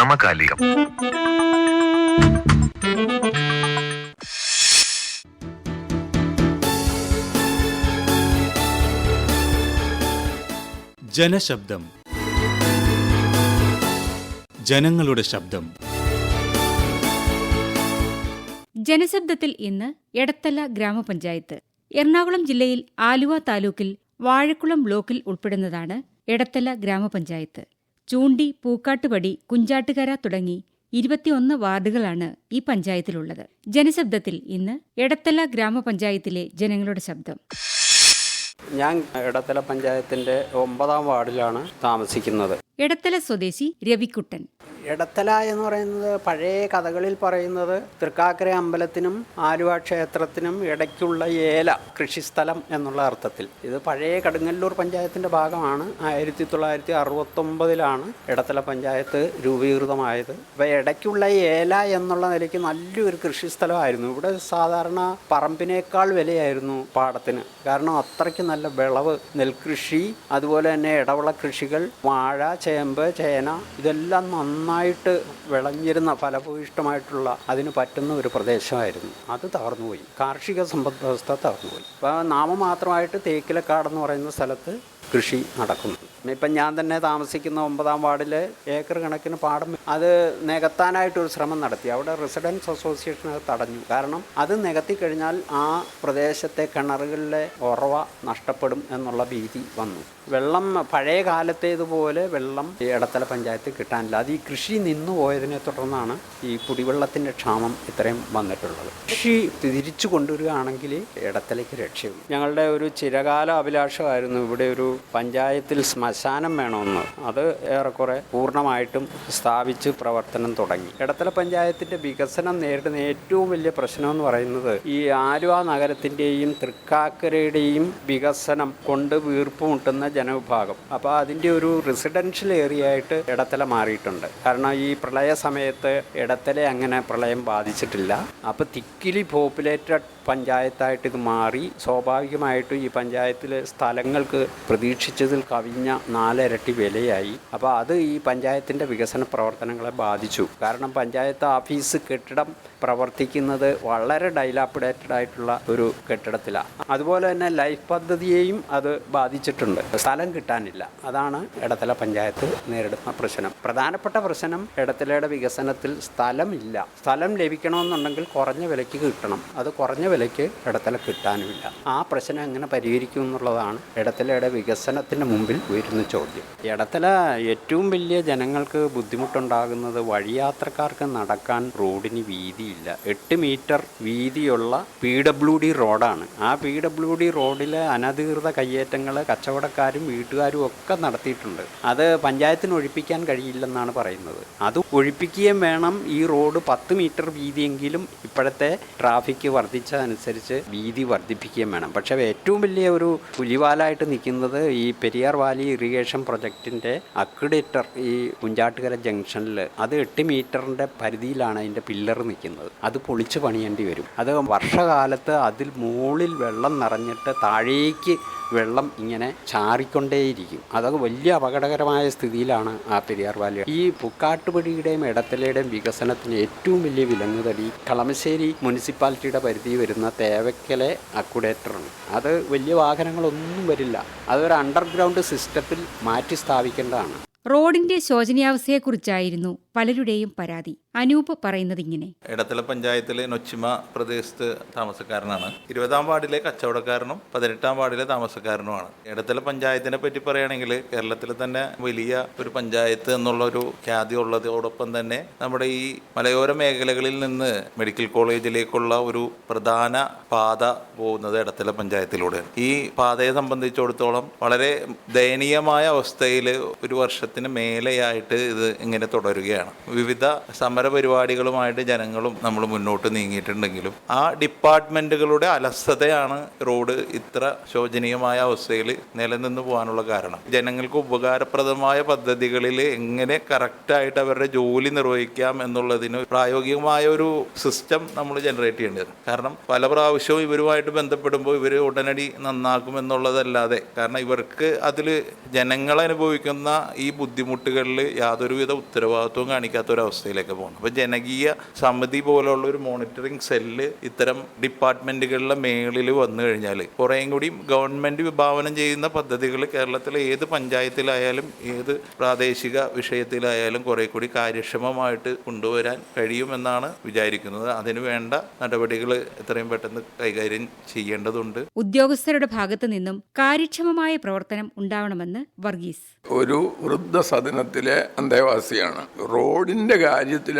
സമകാലികം. ജനശബ്ദം. ജനങ്ങളുടെ ശബ്ദം. ജനശബ്ദത്തിൽ ഇന്ന് എടത്തല ഗ്രാമപഞ്ചായത്ത് എറണാകുളം ജില്ലയിൽ ആലുവ താലൂക്കിൽ വാഴക്കുളം ബ്ലോക്കിൽ ഉൾപ്പെടുന്നതാണ് എടത്തല ഗ്രാമപഞ്ചായത്ത്. ചൂണ്ടി പൂക്കാട്ടുപടി കുഞ്ചാട്ടുകര തുടങ്ങി ഇരുപത്തിയൊന്ന് വാർഡുകളാണ് ഈ പഞ്ചായത്തിലുള്ളത്. ജനശബ്ദത്തിൽ ഇന്ന് എടത്തല ഗ്രാമപഞ്ചായത്തിലെ ജനങ്ങളുടെ ശബ്ദം. ഞാൻ എടത്തല പഞ്ചായത്തിന്റെ ഒമ്പതാം വാർഡിലാണ് താമസിക്കുന്നത്. എടത്തല സ്വദേശി രവിക്കുട്ടൻ. ഇടത്തല എന്ന് പറയുന്നത് പഴയ കഥകളിൽ പറയുന്നത് തൃക്കാക്കര അമ്പലത്തിനും ആലുവ ക്ഷേത്രത്തിനും ഇടയ്ക്കുള്ള ഏല കൃഷിസ്ഥലം എന്നുള്ള അർത്ഥത്തിൽ. ഇത് പഴയ കടുങ്ങല്ലൂർ പഞ്ചായത്തിന്റെ ഭാഗമാണ്. ആയിരത്തി തൊള്ളായിരത്തി അറുപത്തൊമ്പതിലാണ് ഇടത്തല പഞ്ചായത്ത് രൂപീകൃതമായത്. അപ്പോൾ ഇടയ്ക്കുള്ള ഏല എന്നുള്ള നിലയ്ക്ക് നല്ലൊരു കൃഷിസ്ഥലമായിരുന്നു. ഇവിടെ സാധാരണ പറമ്പിനേക്കാൾ വിലയായിരുന്നു പാടത്തിന്. കാരണം അത്രയ്ക്ക് നല്ല വിളവ് നെൽകൃഷി അതുപോലെ തന്നെ ഇടവിള കൃഷികൾ വാഴ ചേമ്പ് ചേന ഇതെല്ലാം നന്നായിട്ട് വിളഞ്ഞിരുന്ന ഫലഭൂയിഷ്ടമായിട്ടുള്ള അതിന് പറ്റുന്ന ഒരു പ്രദേശമായിരുന്നു. അത് തകർന്നുപോയി. കാർഷിക സമ്പദ് വ്യവസ്ഥ തകർന്നുപോയി. അപ്പോൾ നാമമാത്രമായിട്ട് തേക്കിലക്കാടെന്ന് പറയുന്ന സ്ഥലത്ത് കൃഷി നടക്കുന്നു. ഇപ്പം ഞാൻ തന്നെ താമസിക്കുന്ന ഒമ്പതാം വാർഡിൽ ഏക്കർ കണക്കിന് പാടം അത് നികത്താനായിട്ടൊരു ശ്രമം നടത്തി. അവിടെ റെസിഡൻസ് അസോസിയേഷൻ അത് തടഞ്ഞു. കാരണം അത് നികത്തി കഴിഞ്ഞാൽ ആ പ്രദേശത്തെ കിണറുകളിലെ ഉറവ നഷ്ടപ്പെടും എന്നുള്ള ഭീതി വന്നു. വെള്ളം പഴയ കാലത്തേതുപോലെ വെള്ളം ഈ ഇടത്തല പഞ്ചായത്ത് കിട്ടാനില്ല. അത് ഈ കൃഷി നിന്നു പോയതിനെ തുടർന്നാണ് ഈ കുടിവെള്ളത്തിന്റെ ക്ഷാമം ഇത്രയും വന്നിട്ടുള്ളത്. കൃഷി തിരിച്ചു കൊണ്ടുവരികയാണെങ്കിൽ ഇടത്തലേക്ക് രക്ഷയുള്ളൂ. ഞങ്ങളുടെ ഒരു ചിരകാല അഭിലാഷമായിരുന്നു. ഇവിടെ ഒരു പഞ്ചായത്തിൽ ശ്മശാനം വേണമെന്ന്. അത് ഏറെക്കുറെ പൂർണമായിട്ടും സ്ഥാപിച്ച് പ്രവർത്തനം തുടങ്ങി. ഇടത്തല പഞ്ചായത്തിന്റെ വികസനം നേരിടുന്ന ഏറ്റവും വലിയ പ്രശ്നം എന്ന് പറയുന്നത് ഈ ആലുവ നഗരത്തിന്റെയും തൃക്കാക്കരയുടെയും വികസനം കൊണ്ട് വീർപ്പുമുട്ടുന്ന ജനവിഭാഗം. അപ്പോൾ അതിന്റെ ഒരു റെസിഡൻഷ്യൽ ഏരിയ ആയിട്ട് ഇടത്തല മാറിയിട്ടുണ്ട്. കാരണം ഈ പ്രളയ സമയത്ത് ഇടത്തലെ അങ്ങനെ പ്രളയം ബാധിച്ചിട്ടില്ല. അപ്പോൾ തിക്കിലി പോപ്പുലേറ്റഡ് പഞ്ചായത്തായിട്ട് ഇത് മാറി. സ്വാഭാവികമായിട്ടും ഈ പഞ്ചായത്തിലെ സ്ഥലങ്ങൾക്ക് പ്രതീക്ഷിച്ചതിൽ കവിഞ്ഞ നാലിരട്ടി വിലയായി. അപ്പോൾ അത് ഈ പഞ്ചായത്തിന്റെ വികസന പ്രവർത്തനങ്ങളെ ബാധിച്ചു. കാരണം പഞ്ചായത്ത് ഓഫീസ് കെട്ടിടം പ്രവർത്തിക്കുന്നത് വളരെ ഡൈലാപ്പിഡേറ്റഡ് ആയിട്ടുള്ള ഒരു കെട്ടിടത്തിലാണ് അതുപോലെ തന്നെ ലൈഫ് പദ്ധതിയെയും അത് ബാധിച്ചിട്ടുണ്ട്. സ്ഥലം കിട്ടാനില്ല. അതാണ് ഇടത്തല പഞ്ചായത്ത് നേരിടുന്ന പ്രശ്നം. പ്രധാനപ്പെട്ട പ്രശ്നം ഇടത്തലയുടെ വികസനത്തിൽ സ്ഥലമില്ല. സ്ഥലം ലഭിക്കണമെന്നുണ്ടെങ്കിൽ കുറഞ്ഞ വിലയ്ക്ക് കിട്ടണം. അത് കുറഞ്ഞ വിലയ്ക്ക് ഇടത്തല കിട്ടാനുമില്ല. ആ പ്രശ്നം എങ്ങനെ പരിഹരിക്കും എന്നുള്ളതാണ് ഇടത്തലയുടെ വികസനത്തിന് മുമ്പിൽ ഉയരുന്ന ചോദ്യം. ഇടത്തല ഏറ്റവും വലിയ ജനങ്ങൾക്ക് ബുദ്ധിമുട്ടുണ്ടാകുന്നത് വഴിയാത്രക്കാർക്ക് നടക്കാൻ റോഡിന് വീതിയില്ല. എട്ട് മീറ്റർ വീതിയുള്ള പി ഡബ്ല്യു ഡി റോഡാണ്. ആ പി ഡബ്ല്യു ഡി റോഡിലെ അനധികൃത കയ്യേറ്റങ്ങൾ കച്ചവടക്കാരും വീട്ടുകാരും ഒക്കെ നടത്തിയിട്ടുണ്ട്. അത് പഞ്ചായത്തിന് ഒഴിപ്പിക്കാൻ കഴിയില്ലെന്നാണ് പറയുന്നത്. അത് ഒഴിപ്പിക്കുകയും വേണം ഈ റോഡ് പത്ത് മീറ്റർ വീതിയെങ്കിലും ഇപ്പോഴത്തെ ട്രാഫിക് വർദ്ധിച്ചതനുസരിച്ച് വീതി വർദ്ധിപ്പിക്കുകയും വേണം. പക്ഷേ ഏറ്റവും വലിയ ഒരു പുലിവാലായിട്ട് നിൽക്കുന്നത് ഈ പെരിയാർ വാലി ഇറിഗേഷൻ പ്രൊജക്റ്റിന്റെ അക്രിഡേറ്റർ ഈ കുഞ്ചാട്ടുകര ജംഗ്ഷനിൽ അത് എട്ട് മീറ്ററിന്റെ പരിധിയിലാണ് അതിന്റെ പില്ലർ നിൽക്കുന്നത്. അത് പൊളിച്ച് പണിയേണ്ടി വരും. അത് വർഷകാലത്ത് അതിൽ മുകളിൽ വെള്ളം നിറഞ്ഞിട്ട് താഴേക്ക് വെള്ളം ഇങ്ങനെ ചാറിക്കൊണ്ടേയിരിക്കും. അതൊക്കെ വലിയ അപകടകരമായ സ്ഥിതിയിലാണ് ആ പെരിയാർ വാലി. ഈ പുക്കാട്ടുപടിയുടെയും ഇടത്തലയുടെയും വികസനത്തിന് ഏറ്റവും വലിയ വിലങ്ങുതടി കളമശ്ശേരി മുനിസിപ്പാലിറ്റിയുടെ പരിധി വരുന്ന തേവക്കലെ അക്കുഡേറ്ററാണ് അത് വലിയ വാഹനങ്ങളൊന്നും വരില്ല. അതൊരു അണ്ടർഗ്രൗണ്ട് സിസ്റ്റത്തിൽ മാറ്റി സ്ഥാപിക്കേണ്ടതാണ്. റോഡിന്റെ ശോചനീയാവസ്ഥയെക്കുറിച്ചായിരുന്നു പലരുടെയും പരാതി അനൂപ് പറയുന്നത് ഇങ്ങനെ. ഇടത്തല പഞ്ചായത്തിലെ നൊച്ചിമ പ്രദേശത്ത് താമസക്കാരനാണ്. ഇരുപതാം വാർഡിലെ കച്ചവടക്കാരനും പതിനെട്ടാം വാർഡിലെ താമസക്കാരനുമാണ്. ഇടത്തല പഞ്ചായത്തിനെ പറ്റി പറയുകയാണെങ്കിൽ കേരളത്തിലെ തന്നെ വലിയ ഒരു പഞ്ചായത്ത് എന്നുള്ള ഒരു ഖ്യാതി ഉള്ളതോടൊപ്പം തന്നെ നമ്മുടെ ഈ മലയോര മേഖലകളിൽ നിന്ന് മെഡിക്കൽ കോളേജിലേക്കുള്ള ഒരു പ്രധാന പാത പോകുന്നത് ഇടത്തല പഞ്ചായത്തിലൂടെയാണ്. ഈ പാതയെ സംബന്ധിച്ചിടത്തോളം വളരെ ദയനീയമായ അവസ്ഥയിൽ ഒരു വർഷത്തിന് മേലെയായിട്ട് ഇത് ഇങ്ങനെ തുടരുകയാണ്. വിവിധ സമര പരിപാടികളുമായിട്ട് ജനങ്ങളും നമ്മൾ മുന്നോട്ട് നീങ്ങിയിട്ടുണ്ടെങ്കിലും ആ ഡിപ്പാർട്ട്മെന്റുകളുടെ അലസതയാണ് റോഡ് ഇത്ര ശോചനീയമായ അവസ്ഥയിൽ നിലനിന്ന് പോകാനുള്ള കാരണം. ജനങ്ങൾക്ക് ഉപകാരപ്രദമായ പദ്ധതികളിൽ എങ്ങനെ കറക്റ്റായിട്ട് അവരുടെ ജോലി നിർവഹിക്കാം എന്നുള്ളതിന് പ്രായോഗികമായ ഒരു സിസ്റ്റം നമ്മൾ ജനറേറ്റ് ചെയ്യേണ്ടത്. കാരണം പല പ്രാവശ്യവും ഇവരുമായിട്ട് ബന്ധപ്പെടുമ്പോൾ ഇവർ ഉടനടി നന്നാക്കും എന്നുള്ളതല്ലാതെ കാരണം ഇവർക്ക് അതിൽ ജനങ്ങൾ അനുഭവിക്കുന്ന ഈ ബുദ്ധിമുട്ടുകളിൽ യാതൊരുവിധ ഉത്തരവാദിത്വവും കാണിക്കാത്ത ഒരു അവസ്ഥയിലേക്ക് പോകണം. അപ്പോൾ ജനകീയ സമിതി പോലുള്ള ഒരു മോണിറ്ററിംഗ് സെല്ല് ഇത്തരം ഡിപ്പാർട്ട്മെന്റുകളിലെ മേളിൽ വന്നു കഴിഞ്ഞാൽ കുറേയും കൂടി ഗവൺമെന്റ് വിഭാവനം ചെയ്യുന്ന പദ്ധതികൾ കേരളത്തിലെ ഏത് പഞ്ചായത്തിലായാലും ഏത് പ്രാദേശിക വിഷയത്തിലായാലും കുറേ കൂടി കാര്യക്ഷമമായിട്ട് കൊണ്ടുവരാൻ കഴിയുമെന്നാണ് വിചാരിക്കുന്നത്. അതിനു വേണ്ട നടപടികൾ എത്രയും പെട്ടെന്ന് കൈകാര്യം ചെയ്യേണ്ടതുണ്ട്. ഉദ്യോഗസ്ഥരുടെ ഭാഗത്തു നിന്നും കാര്യക്ഷമമായ പ്രവർത്തനം ഉണ്ടാവണമെന്ന് വർഗീസ്. ഒരു വൃദ്ധസദനത്തിലെ അന്തേവാസിയാണ്. റോഡിന്റെ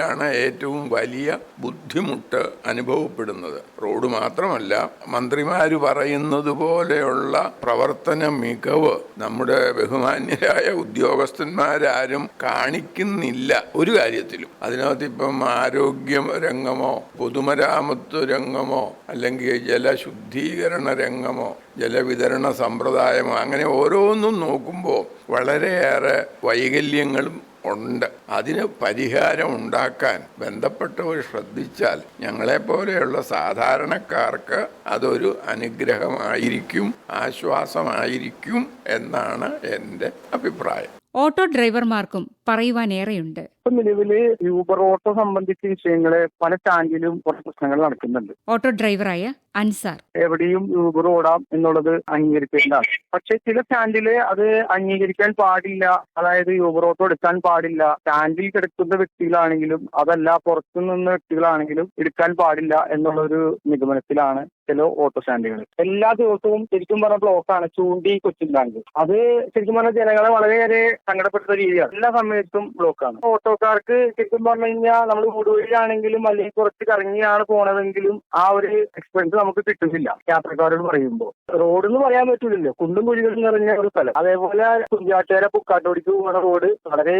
കാര്യത്തിലാണ് ഏറ്റവും വലിയ ബുദ്ധിമുട്ട് അനുഭവപ്പെടുന്നത്. റോഡ് മാത്രമല്ല മന്ത്രിമാർ പറയുന്നത് പോലെയുള്ള പ്രവർത്തന മികവ് നമ്മുടെ ബഹുമാന്യരായ ഉദ്യോഗസ്ഥന്മാരാരും കാണിക്കുന്നില്ല ഒരു കാര്യത്തിലും. അതിനകത്ത് ഇപ്പം ആരോഗ്യ രംഗമോ പൊതുമരാമത്ത് രംഗമോ അല്ലെങ്കിൽ ജലശുദ്ധീകരണ രംഗമോ ജലവിതരണ സമ്പ്രദായമോ അങ്ങനെ ഓരോന്നും നോക്കുമ്പോൾ വളരെയേറെ വൈകല്യങ്ങളും ഉണ്ട്. അതിന് പരിഹാരം ഉണ്ടാക്കാൻ ബന്ധപ്പെട്ടവർ ശ്രദ്ധിച്ചാൽ ഞങ്ങളെപ്പോലെയുള്ള സാധാരണക്കാർക്ക് അതൊരു അനുഗ്രഹമായിരിക്കും ആശ്വാസമായിരിക്കും എന്നാണ് എന്റെ അഭിപ്രായം. ഓട്ടോ ഡ്രൈവർമാർക്കും പറയുവാനേറെയുണ്ട്. ഇപ്പൊ നിലവിൽ യൂബർ ഓട്ടോ സംബന്ധിച്ച വിഷയങ്ങളെ പല സ്റ്റാൻഡിലും കുറച്ച് പ്രശ്നങ്ങൾ നടക്കുന്നുണ്ട്. ഓട്ടോ ഡ്രൈവറായ അൻസാർ. എവിടെയും യൂബർ ഓടാം എന്നുള്ളത് അംഗീകരിക്കേണ്ടതാണ് പക്ഷെ ചില സ്റ്റാൻഡിൽ അത് അംഗീകരിക്കാൻ പാടില്ല. അതായത് യൂബർ ഓട്ടോ എടുക്കാൻ പാടില്ല. സ്റ്റാൻഡിൽ കിടക്കുന്ന വ്യക്തികളാണെങ്കിലും അതല്ല പുറത്തു നിന്ന വ്യക്തികളാണെങ്കിലും എടുക്കാൻ പാടില്ല എന്നുള്ളൊരു നിഗമനത്തിലാണ് ചില ഓട്ടോ സ്റ്റാൻഡുകൾ എല്ലാ ദിവസവും ശരിക്കും പറഞ്ഞ ബ്ലോക്കാണ് ചൂണ്ടി കൊച്ചിൻ ബാങ്ക് അത് ശരിക്കും പറഞ്ഞ ജനങ്ങളെ വളരെയേറെ സങ്കടപ്പെടുത്തുന്ന രീതിയാണ്. എല്ലാ സമയത്തും ബ്ലോക്കാണ് ഓട്ടോക്കാർക്ക് ശരിക്കും പറഞ്ഞു കഴിഞ്ഞാൽ നമ്മൾ കൂടുവഴിയാണെങ്കിലും അല്ലെങ്കിൽ കുറച്ച് കറങ്ങിയാണ് പോണതെങ്കിലും ആ ഒരു എക്സ്പെൻസ് നമുക്ക് കിട്ടുന്നില്ല യാത്രക്കാരോട് പറയുമ്പോൾ റോഡ് എന്ന് പറയാൻ പറ്റില്ലല്ലോ കുണ്ടും കുഴികളും നിറഞ്ഞ ഒരു സ്ഥലം. അതേപോലെ കുഞ്ചാട്ടുകര പുക്കാട്ടോടിക്ക് പോകുന്ന റോഡ് വളരെ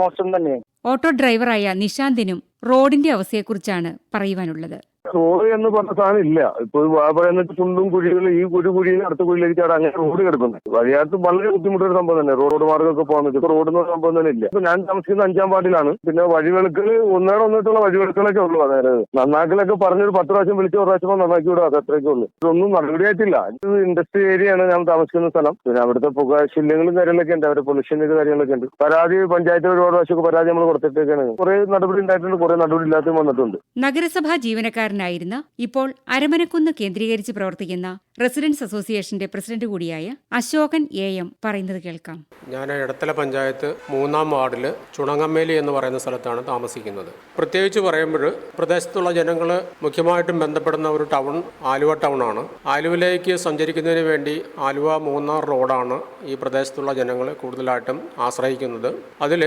മോശം തന്നെയാണ്. ഓട്ടോ ഡ്രൈവറായ നിശാന്തിനും റോഡിന്റെ അവസ്ഥയെക്കുറിച്ചാണ് പറയുവാനുള്ളത്. റോഡ് എന്ന് പറഞ്ഞ സാധനം ഇല്ല. ഇപ്പൊ പറയുന്നിട്ട് കുണ്ടും കുഴികളും ഈ കുഴി കുഴിയിൽ അടുത്ത കുഴിയിലേക്ക് ചാടാൻ അങ്ങനെ റോഡ് കിടക്കുന്നത് വഴിയാത്ത വളരെ ബുദ്ധിമുട്ടൊരു സംഭവം തന്നെ. റോഡ് മാർഗമൊക്കെ പോകുന്നത് ഇപ്പൊ റോഡ് എന്ന സംഭവം തന്നെ ഇല്ല. ഇപ്പൊ ഞാൻ താമസിക്കുന്ന അഞ്ചാം വാർഡിലാണ്. പിന്നെ വഴിവിളക്കൽ ഒന്നേടെ ഒന്നിട്ടുള്ള വഴിവിളക്കുകളൊക്കെ ഉള്ളൂ. അതായത് നന്നാക്കലൊക്കെ പറഞ്ഞൊരു പത്ത് പ്രാവശ്യം വിളിച്ച് ഒരു പ്രാവശ്യം നന്നാക്കി വിടുക അത് അത്രയൊക്കെ ഉള്ളൂ. ഇതൊന്നും നടപടിയായിട്ടില്ല. ഇത് ഇൻഡസ്ട്രി ഏരിയയാണ് ഞാൻ താമസിക്കുന്ന സ്ഥലം. പിന്നെ അവിടുത്തെ പുക ശല്യങ്ങളും കാര്യങ്ങളൊക്കെ ഉണ്ട്. അവരുടെ പൊല്യൂഷന്റെ കാര്യങ്ങളൊക്കെ ഉണ്ട്. പരാതി പഞ്ചായത്ത് ഒരുപാട് പ്രാവശ്യമൊക്കെ പരാതി നമ്മൾ കൊടുത്തിട്ടേക്കാണ്. കുറെ നടപടി ഉണ്ടായിട്ടുണ്ട്. കുറെ നടപടി ഇല്ലാത്തതും വന്നിട്ടുണ്ട്. നഗരസഭാ ജീവനക്കാരനായിരുന്ന ഇപ്പോൾ അരമനക്കുന്ന് കേന്ദ്രീകരിച്ച് പ്രവർത്തിക്കുന്ന റെസിഡൻസ് അസോസിയേഷന്റെ പ്രസിഡന്റ് കൂടിയായ അശോകൻ എ എം പറയുന്നത് കേൾക്കാം. ഞാൻ ഇടത്തല പഞ്ചായത്ത് മൂന്നാം വാർഡിൽ ചുണങ്ങമ്മേലി എന്ന് പറയുന്ന സ്ഥലത്താണ് താമസിക്കുന്നത്. പ്രത്യേകിച്ച് പറയുമ്പോൾ പ്രദേശത്തുള്ള ജനങ്ങൾ മുഖ്യമായിട്ടും ബന്ധപ്പെടുന്ന ഒരു ടൗൺ ആലുവ ടൗൺ ആണ്. ആലുവയിലേക്ക് സഞ്ചരിക്കുന്നതിന് വേണ്ടി ആലുവ മൂന്നാർ റോഡാണ് ഈ പ്രദേശത്തുള്ള ജനങ്ങൾ കൂടുതലായിട്ടും ആശ്രയിക്കുന്നത്. അതിൽ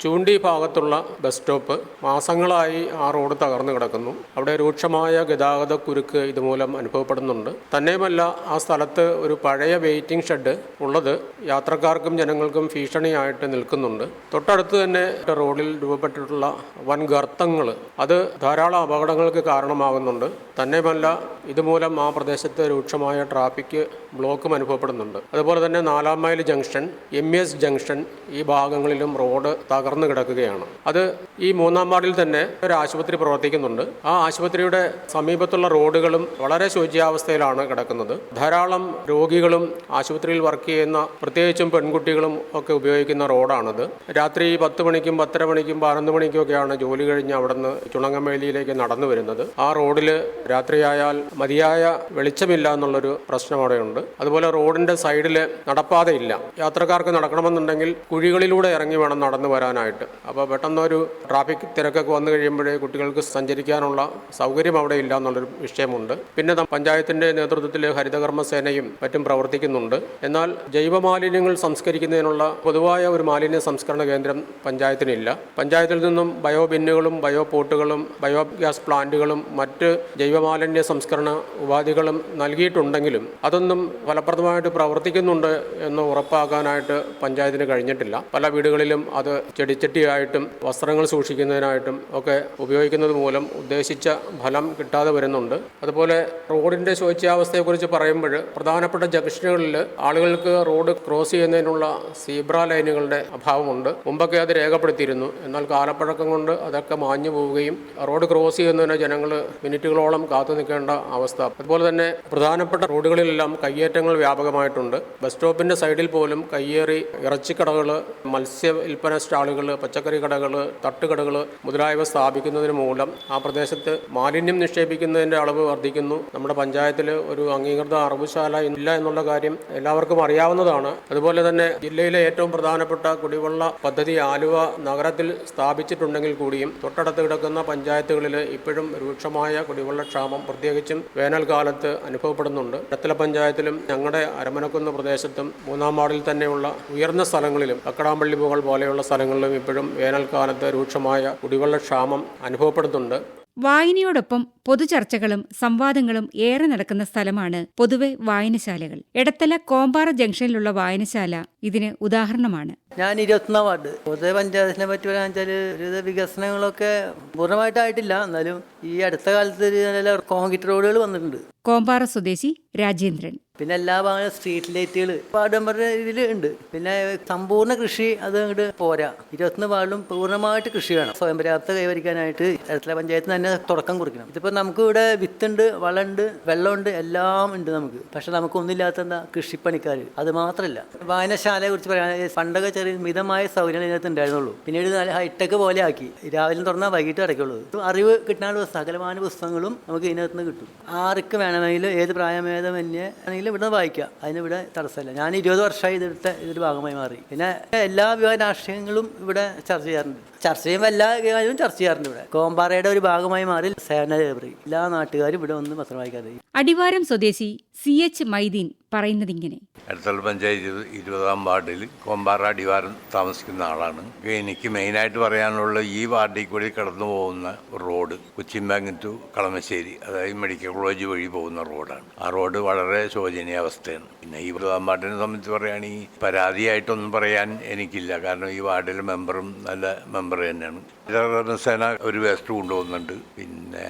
ചൂണ്ടി ഭാഗത്തുള്ള ബസ് സ്റ്റോപ്പ് മാസങ്ങളായി ആ റോഡ് തകർന്നു കിടക്കുന്നു. അവിടെ രൂക്ഷമായ ഗതാഗത കുരുക്ക് ഇതുമൂലം അനുഭവപ്പെടുന്നുണ്ട്. തന്നെയുമല്ല ആ സ്ഥലത്ത് ഒരു പഴയ വെയിറ്റിംഗ് ഷെഡ് ഉള്ളത് യാത്രക്കാർക്കും ജനങ്ങൾക്കും ഭീഷണിയായിട്ട് നിൽക്കുന്നുണ്ട്. തൊട്ടടുത്ത് തന്നെ റോഡിൽ രൂപപ്പെട്ടിട്ടുള്ള വൻ ഗർത്തങ്ങൾ അത് ധാരാളം അപകടങ്ങൾക്ക് കാരണമാകുന്നുണ്ട്. തന്നെയുമല്ല ഇതുമൂലം ആ പ്രദേശത്ത് രൂക്ഷമായ ട്രാഫിക് ബ്ലോക്കും അനുഭവപ്പെടുന്നുണ്ട്. അതുപോലെ തന്നെ നാലാം mile junction M S junction ഈ ഭാഗങ്ങളിലും റോഡ് തകർന്നു കിടക്കുകയാണ്. അത് ഈ മൂന്നാം വാർഡിൽ തന്നെ ഒരു ആശുപത്രി പ്രവർത്തിക്കുന്നുണ്ട്. ആ ആശുപത്രിയുടെ സമീപത്തുള്ള റോഡുകളും വളരെ ശോച്യാവസ്ഥയിലാണ് കിടക്കുന്നത്. ധാരാളം രോഗികളും ആശുപത്രിയിൽ വർക്ക് ചെയ്യുന്ന പ്രത്യേകിച്ചും പെൺകുട്ടികളും ഒക്കെ ഉപയോഗിക്കുന്ന റോഡാണത്. രാത്രി പത്ത് മണിക്കും പത്തര മണിക്കും പതിനൊന്ന് മണിക്കും ഒക്കെയാണ് ജോലി കഴിഞ്ഞ് അവിടുന്ന് ചുണങ്ങമേലിയിലേക്ക് നടന്നു വരുന്നത്. ആ റോഡിൽ രാത്രിയായാൽ മതിയായ വെളിച്ചമില്ല എന്നുള്ളൊരു പ്രശ്നം അവിടെയുണ്ട്. അതുപോലെ റോഡിന്റെ സൈഡിൽ നടപ്പാതയില്ല. യാത്രക്കാർക്ക് നടക്കണമെന്നുണ്ടെങ്കിൽ കുഴികളിലൂടെ ഇറങ്ങി വേണം നടന്നു വരാനായിട്ട് അപ്പോൾ പെട്ടെന്നൊരു ട്രാഫിക് തിരക്കൊക്കെ വന്നു കഴിയുമ്പോഴേ കുട്ടികൾക്ക് സഞ്ചരിക്കാനുള്ള സൗകര്യം അവിടെ ഇല്ല എന്നുള്ളൊരു വിഷയമുണ്ട്. പിന്നെ പഞ്ചായത്തിന്റെ നേതൃത്വത്തിൽ ഹരിതകർമ്മ സേനയും മറ്റും പ്രവർത്തിക്കുന്നുണ്ട്. എന്നാൽ ജൈവമാലിന്യങ്ങൾ സംസ്കരിക്കുന്നതിനുള്ള പൊതുവായ ഒരു മാലിന്യ സംസ്കരണ കേന്ദ്രം പഞ്ചായത്തിനില്ല. പഞ്ചായത്തിൽ നിന്നും ബയോ ബിന്നുകളും ബയോ പോട്ടുകളും ബയോഗ്യാസ് പ്ലാന്റുകളും മറ്റ് ജൈവമാലിന്യ സംസ്കരണ ഉപാധികളും നൽകിയിട്ടുണ്ടെങ്കിലും അതൊന്നും ഫലപ്രദമായിട്ട് പ്രവർത്തിക്കുന്നുണ്ട് എന്ന് ഉറപ്പാക്കാനായിട്ട് പഞ്ചായത്തിന് കഴിഞ്ഞിട്ടില്ല. പല വീടുകളിലും അത് ചെടിച്ചട്ടിയായിട്ടും വസ്ത്രങ്ങൾ സൂക്ഷിക്കുന്നതിനായിട്ടും ഒക്കെ ഉപയോഗിക്കുന്നത് മൂലം ഉദ്ദേശിച്ച ഫലം കിട്ടാതെ വരുന്നുണ്ട്. അതുപോലെ റോഡിന്റെ ശോച്യാവസ്ഥയെക്കുറിച്ച് പറയുമ്പോൾ പ്രധാനപ്പെട്ട ജംഗ്ഷനുകളിൽ ആളുകൾക്ക് റോഡ് ക്രോസ് ചെയ്യുന്നതിനുള്ള സീബ്ര ലൈനുകളുടെ അഭാവമുണ്ട്. മുമ്പൊക്കെ അത് രേഖപ്പെടുത്തിയിരുന്നു. എന്നാൽ കാലപ്പഴക്കം കൊണ്ട് അതൊക്കെ മാഞ്ഞു പോവുകയും റോഡ് ക്രോസ് ചെയ്യുന്നതിന് ജനങ്ങൾ മിനിറ്റുകളോളം കാത്തു നിൽക്കേണ്ട അവസ്ഥ. അതുപോലെ തന്നെ പ്രധാനപ്പെട്ട റോഡുകളിലെല്ലാം കയ്യേറ്റങ്ങൾ വ്യാപകമായിട്ടുണ്ട്. ബസ് സ്റ്റോപ്പിന്റെ സൈഡിൽ പോലും കയ്യേറി ഇറച്ചിക്കടകൾ മത്സ്യ വിൽപ്പന സ്റ്റാളുകൾ പച്ചക്കറി കടകൾ തട്ടുകടകൾ മുതലായവ സ്ഥാപിക്കുന്നതിന് മൂലം ആ പ്രദേശത്ത് മാലിന്യം നിക്ഷേപിക്കുന്നതിന്റെ അളവ് വർദ്ധിക്കുന്നു. നമ്മുടെ പഞ്ചായത്തിൽ ഒരു അംഗീകൃത അറവുശാല ഇല്ല എന്നുള്ള കാര്യം എല്ലാവർക്കും അറിയാവുന്നതാണ്. അതുപോലെ തന്നെ ജില്ലയിലെ ഏറ്റവും പ്രധാനപ്പെട്ട കുടിവെള്ള പദ്ധതി ആലുവ നഗരത്തിൽ സ്ഥാപിച്ചിട്ടുണ്ടെങ്കിൽ കൂടിയും തൊട്ടടുത്ത് കിടക്കുന്ന പഞ്ചായത്തുകളിൽ ഇപ്പോഴും രൂക്ഷമായ കുടിവെള്ളക്ഷാമം പ്രത്യേകിച്ചും വേനൽക്കാലത്ത് അനുഭവപ്പെടുന്നുണ്ട്. ഇടത്തല പഞ്ചായത്തിലും ഞങ്ങളുടെ അരമനക്കുന്ന് പ്രദേശത്തും മൂന്നാം വാർഡിൽ തന്നെയുള്ള ഉയർന്ന സ്ഥലങ്ങളിലും കക്കടാമ്പള്ളി മുകൾ പോലെയുള്ള സ്ഥലങ്ങളിലും ഇപ്പോഴും വേനൽക്കാലത്ത് രൂക്ഷമായ കുടിവെള്ളക്ഷാമം അനുഭവപ്പെടുന്നുണ്ട്. വായനയോടൊപ്പം പൊതുചർച്ചകളും സംവാദങ്ങളും ഏറെ നടക്കുന്ന സ്ഥലമാണ് പൊതുവെ വായനശാലകൾ. എടത്തല കോമ്പാറ ജംഗ്ഷനിലുള്ള വായനശാല ഇതിന് ഉദാഹരണമാണ്. ഞാൻ ഇരുപത്തൊന്നാം വാർഡ്. പൊതുവെ പഞ്ചായത്തിനെ പറ്റി പറയാൻ വെച്ചാൽ ഒരുവിധ വികസനങ്ങളൊക്കെ പൂർണമായിട്ടായിട്ടില്ല. എന്നാലും ഈ അടുത്ത കാലത്ത് നല്ല കോൺക്രീറ്റ് റോഡുകൾ വന്നിട്ടുണ്ട്. കോമ്പാറ സ്വദേശി രാജേന്ദ്രൻ. പിന്നെ എല്ലാ ഭാഗം സ്ട്രീറ്റ് ലൈറ്റുകൾ മെമ്പറുടെ ഇതിൽ ഉണ്ട്. പിന്നെ സമ്പൂർണ കൃഷി അത് അങ്ങോട്ട് പോരാ. ഇരുപത്തൊന്ന് വാർഡിലും പൂർണമായിട്ട് കൃഷി വേണം. സ്വയം പര്യാപ്ത കൈവരിക്കാനായിട്ട് ഇടത്തല പഞ്ചായത്ത് തന്നെ തുടക്കം കുറിക്കണം. ഇതിപ്പോൾ നമുക്ക് ഇവിടെ വിത്തുണ്ട് വളമുണ്ട് വെള്ളമുണ്ട് എല്ലാം ഉണ്ട് നമുക്ക്. പക്ഷെ നമുക്കൊന്നുമില്ലാത്ത എന്താ കൃഷിപ്പണിക്കാർ അത് മാത്രമല്ല വായനശാലയെ കുറിച്ച് പറയാൻ പണ്ടൊക്കെ ചെറിയ മിതമായ സൗകര്യങ്ങൾ ഇതിനകത്ത് ഉണ്ടായിരുന്നുള്ളൂ. പിന്നീട് നല്ല ഹൈടെക് പോലെ ആക്കി. രാവിലെ തുറന്നാൽ വൈകിട്ട് അടയ്ക്കുള്ളൂ അറിവ് കിട്ടാനുള്ള സകലമായ പുസ്തകങ്ങളും നമുക്ക് ഇതിനകത്ത് നിന്ന് കിട്ടും. ആർക്ക് വേണമെങ്കിലും ഏത് പ്രായമേതമന്യേ ആണെങ്കിലും ഇവിടെ വായിക്കുക. അതിന് ഇവിടെ തടസ്സമില്ല. ഞാൻ ഇരുപത് വർഷമായി ഇതെടുത്ത ഇതിന്റെ ഭാഗമായി മാറി. പിന്നെ എല്ലാ വിവാഹ രാഷ്ട്രീയങ്ങളും ഇവിടെ ചർച്ച ചെയ്യാറുണ്ട്. ചർച്ച ചെയ്യുമ്പോൾ എല്ലാ കാര്യവും ചർച്ച ചെയ്യാറുണ്ട് ഇവിടെ. കോമ്പാറയുടെ ഒരു ഭാഗമായി മാറി സേവന ലൈബ്രറി എല്ലാ നാട്ടുകാരും ഇവിടെ ഒന്ന് പത്രം വായിക്കാതെ അടിവാരം സ്വദേശി സി എച്ച് മൈദീൻ പറയുന്നത് ഇങ്ങനെ. അടുത്തുള്ള പഞ്ചായത്ത് ഇരുപതാം വാർഡിൽ കൊമ്പാറ അടിവാരം താമസിക്കുന്ന ആളാണ്. എനിക്ക് മെയിനായിട്ട് പറയാനുള്ള ഈ വാർഡിൽ കൂടി കടന്നു പോകുന്ന റോഡ് കൊച്ചിമ്പാങ്ക് ടു കളമശ്ശേരി അതായത് മെഡിക്കൽ കോളേജ് വഴി പോകുന്ന റോഡാണ്. ആ റോഡ് വളരെ ശോചനീയാവസ്ഥയാണ് പിന്നെ ഈ ഇരുപതാം വാർഡിനെ സംബന്ധിച്ച് പറയുകയാണെങ്കിൽ പരാതിയായിട്ടൊന്നും പറയാൻ എനിക്കില്ല. കാരണം ഈ വാർഡിലെ മെമ്പറും നല്ല മെമ്പർ തന്നെയാണ്. സേന ഒരു വേസ്റ്റ് കൊണ്ടുപോകുന്നുണ്ട്. പിന്നെ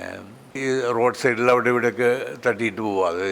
ഈ റോഡ് സൈഡിൽ അവിടെ ഇവിടെയൊക്കെ തട്ടിയിട്ട് പോകും അത്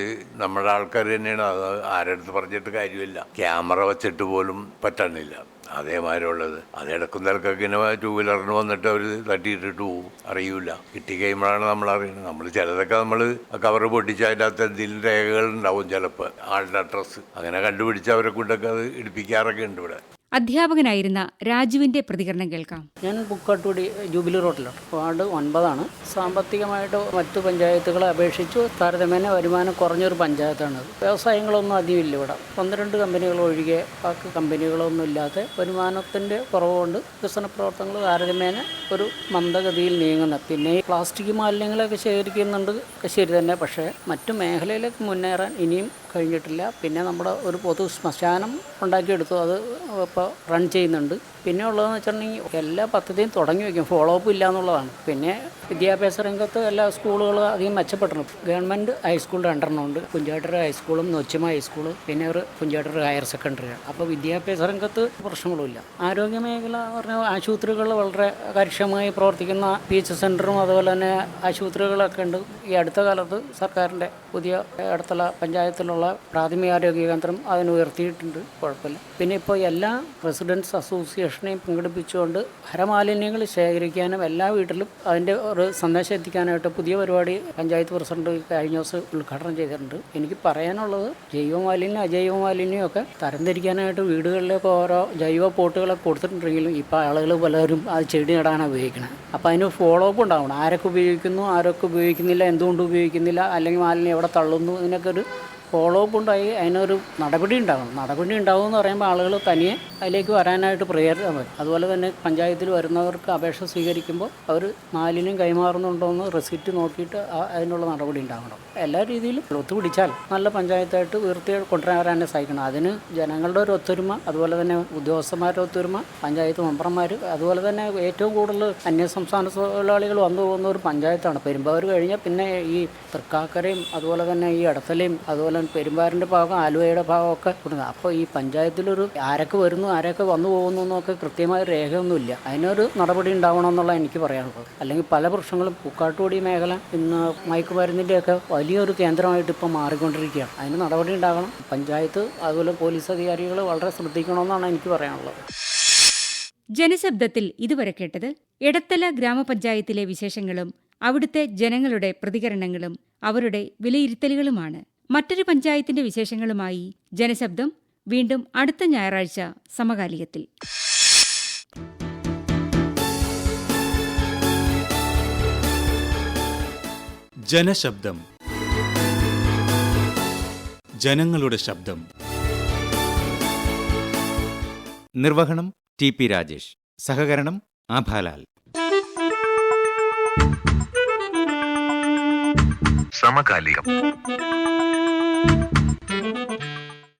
നമ്മുടെ ആൾക്കാർ തന്നെയാണ്. അത് ആരടുത്ത് പറഞ്ഞിട്ട് കാര്യമില്ല. ക്യാമറ വെച്ചിട്ട് പോലും പറ്റണില്ല അതേമാതിരിയുള്ളത്. അത് ഇടക്കുന്നവർക്കൊക്കെ ഇങ്ങനെ ടൂ വീലറിന് വന്നിട്ട് അവർ തട്ടിയിട്ടിട്ട് പോവും. അറിയില്ല കിട്ടി കഴിയുമ്പോഴാണ് നമ്മൾ അറിയുന്നത്. നമ്മൾ ചിലതൊക്കെ നമ്മൾ കവർ പൊട്ടിച്ച് അതിന്റെ അകത്ത് എന്തെങ്കിലും രേഖകൾ ഉണ്ടാവും ചിലപ്പോൾ. ആളുടെ അഡ്രസ്സ്. അങ്ങനെ കണ്ടുപിടിച്ച് അവരെ കൊണ്ടൊക്കെ അത് ഇടിപ്പിക്കാറൊക്കെ ഉണ്ട് ഇവിടെ. അധ്യാപകനായിരുന്ന രാജുവിന്റെ പ്രതികരണം കേൾക്കാം. ഞാൻ ബുക്കാട്ടുപടി ജൂബിലി റോഡിലാണ്. വാർഡ് ഒൻപതാണ്. സാമ്പത്തികമായിട്ട് മറ്റു പഞ്ചായത്തുകളെ അപേക്ഷിച്ച് താരതമ്യേന വരുമാനം കുറഞ്ഞൊരു പഞ്ചായത്താണ് വ്യവസായങ്ങളൊന്നും അധികം ഇല്ല ഇവിടെ. ഒന്ന് രണ്ട് കമ്പനികൾ ഒഴികെ ബാക്കി കമ്പനികളൊന്നും ഇല്ലാതെ വരുമാനത്തിന്റെ കുറവുകൊണ്ട് വികസന പ്രവർത്തനങ്ങൾ താരതമ്യേന ഒരു മന്ദഗതിയിൽ നീങ്ങുന്ന. പിന്നെ പ്ലാസ്റ്റിക് മാലിന്യങ്ങളൊക്കെ ശേഖരിക്കുന്നുണ്ട്. ശരി തന്നെ. പക്ഷേ മറ്റു മേഖലയിലേക്ക് മുന്നേറാൻ ഇനിയും കഴിഞ്ഞിട്ടില്ല. പിന്നെ നമ്മുടെ ഒരു പൊതു ശ്മശാനം ഉണ്ടാക്കിയെടുത്തു. അത് ഇപ്പോൾ റൺ ചെയ്യുന്നുണ്ട്. പിന്നെ ഉള്ളതെന്ന് വെച്ചിട്ടുണ്ടെങ്കിൽ എല്ലാ പദ്ധതിയും തുടങ്ങി വയ്ക്കും. ഫോളോ അപ്പ് ഇല്ല എന്നുള്ളതാണ് പിന്നെ വിദ്യാഭ്യാസ രംഗത്ത് എല്ലാ സ്കൂളുകളും അധികം മെച്ചപ്പെട്ടിട്ടുണ്ട്. ഗവൺമെന്റ് ഹൈസ്കൂൾ രണ്ടെണ്ണം ഉണ്ട്. ഹൈസ്കൂളും നൊച്ചിമ ഹൈസ്കൂൾ പിന്നെ ഒരു കുഞ്ചാട്ടർ ഹയർ സെക്കൻഡറി അപ്പോൾ വിദ്യാഭ്യാസ രംഗത്ത് പ്രശ്നങ്ങളുമില്ല. ആരോഗ്യ മേഖല പറഞ്ഞ ആശുപത്രികൾ വളരെ കാര്യക്ഷമമായി പ്രവർത്തിക്കുന്ന പി എച്ച് സെന്ററും അതുപോലെ തന്നെ ആശുപത്രികളൊക്കെ ഉണ്ട്. ഈ അടുത്ത കാലത്ത് സർക്കാരിന്റെ പുതിയ അടുത്തുള്ള പഞ്ചായത്തിലുള്ള പ്രാഥമിക ആരോഗ്യ കേന്ദ്രം അതിന് ഉയർത്തിയിട്ടുണ്ട്. കുഴപ്പമില്ല. പിന്നെ ഇപ്പോൾ എല്ലാ റെസിഡൻസ് അസോസിയേഷനെയും പങ്കെടുപ്പിച്ചുകൊണ്ട് ഖരമാലിന്യങ്ങൾ ശേഖരിക്കാനും എല്ലാ വീട്ടിലും അതിന്റെ ഒരു സന്ദേശം എത്തിക്കാനായിട്ട് പുതിയ പരിപാടി പഞ്ചായത്ത് പ്രസിഡന്റ് കഴിഞ്ഞ ദിവസം ഉദ്ഘാടനം ചെയ്തിട്ടുണ്ട്. എനിക്ക് പറയാനുള്ളത് ജൈവ മാലിന്യം അജൈവ മാലിന്യം ഒക്കെ തരംതിരിക്കാനായിട്ട് വീടുകളിലൊക്കെ ഓരോ ജൈവ പോട്ടുകളൊക്കെ കൊടുത്തിട്ടുണ്ടെങ്കിലും ഇപ്പോൾ ആളുകൾ പലരും അത് ചെടി നടാനാണ് ഉപയോഗിക്കുന്നത് അപ്പോൾ അതിന് ഫോളോ അപ്പ് ഉണ്ടാവണം. ആരൊക്കെ ഉപയോഗിക്കുന്നു ആരൊക്കെ ഉപയോഗിക്കുന്നില്ല എന്തുകൊണ്ട് ഉപയോഗിക്കുന്നില്ല അല്ലെങ്കിൽ മാലിന്യം എവിടെ തള്ളുന്നു ഇതിനൊക്കെ ഒരു ഫോളോ അപ്പ് ഉണ്ടായി അതിനൊരു നടപടി ഉണ്ടാവും നടപടി ഉണ്ടാവും എന്ന് പറയുമ്പോൾ ആളുകൾ തനിയെ അതിലേക്ക് വരാനായിട്ട് പ്രേരണ അതുപോലെ തന്നെ പഞ്ചായത്തിൽ വരുന്നവർക്ക് അപേക്ഷ സ്വീകരിക്കുമ്പോൾ അവർ മാലിന്യം കൈമാറുന്നുണ്ടോ എന്ന് റെസിപ്റ്റ് നോക്കിയിട്ട് അതിനുള്ള നടപടി ഉണ്ടാകണം എല്ലാ രീതിയിലും ഒത്തുപിടിച്ചാൽ നല്ല പഞ്ചായത്തായിട്ട് ഉയർത്തി കൊണ്ടുവരാനെ സഹായിക്കണം അതിന് ജനങ്ങളുടെ ഒരു ഒത്തൊരുമ അതുപോലെ തന്നെ ഉദ്യോഗസ്ഥന്മാരുടെ ഒത്തൊരുമ പഞ്ചായത്ത് മെമ്പർമാർ അതുപോലെ തന്നെ ഏറ്റവും കൂടുതൽ അന്യസംസ്ഥാന തൊഴിലാളികൾ വന്നു പോകുന്ന ഒരു പഞ്ചായത്താണ്. പെരുമ്പാവൂർ കഴിഞ്ഞാൽ പിന്നെ ഈ തൃക്കാക്കരയും അതുപോലെ തന്നെ ഈ ഇടത്തലയും അതുപോലെ തന്നെ പെരുമ്പാറിന്റെ ഭാഗം ആലുവയുടെ ഭാഗമൊക്കെ കൊടുക്കുന്നത് അപ്പോൾ ഈ പഞ്ചായത്തിലൊരു ആരൊക്കെ വരുന്നു ആരൊക്കെ വന്നു പോകുന്നു എന്നൊക്കെ കൃത്യമായ രേഖയൊന്നുമില്ല. അതിനൊരു നടപടി ഉണ്ടാവണം എന്നുള്ള എനിക്ക് പറയാനുള്ളത്. അല്ലെങ്കിൽ പല പ്രശ്നങ്ങളും പൂക്കാട്ടുപൊടി മേഖല ഇന്ന് മയക്കുമരുന്നിന്റെയൊക്കെ വലിയൊരു കേന്ദ്രമായിട്ട് ഇപ്പോൾ മാറിക്കൊണ്ടിരിക്കുകയാണ്. അതിന് നടപടി ഉണ്ടാകണം പഞ്ചായത്ത് അതുപോലെ പോലീസ് അധികാരികൾ വളരെ ശ്രദ്ധിക്കണമെന്നാണ് എനിക്ക് പറയാനുള്ളത്. ജനശബ്ദത്തിൽ ഇതുവരെ കേട്ടത് എടത്തല ഗ്രാമപഞ്ചായത്തിലെ വിശേഷങ്ങളും അവിടുത്തെ ജനങ്ങളുടെ പ്രതികരണങ്ങളും അവരുടെ വിലയിരുത്തലുകളുമാണ്. മറ്റൊരു പഞ്ചായത്തിന്റെ വിശേഷങ്ങളുമായി ജനശബ്ദം വീണ്ടും അടുത്ത ഞായറാഴ്ച സമകാലികത്തിൽ. ജനശബ്ദം. ജനങ്ങളുടെ ശബ്ദം. നിർവഹണം ടി പി രാജേഷ്. സഹകരണം ആഭാലാൽ. സമകാലികം.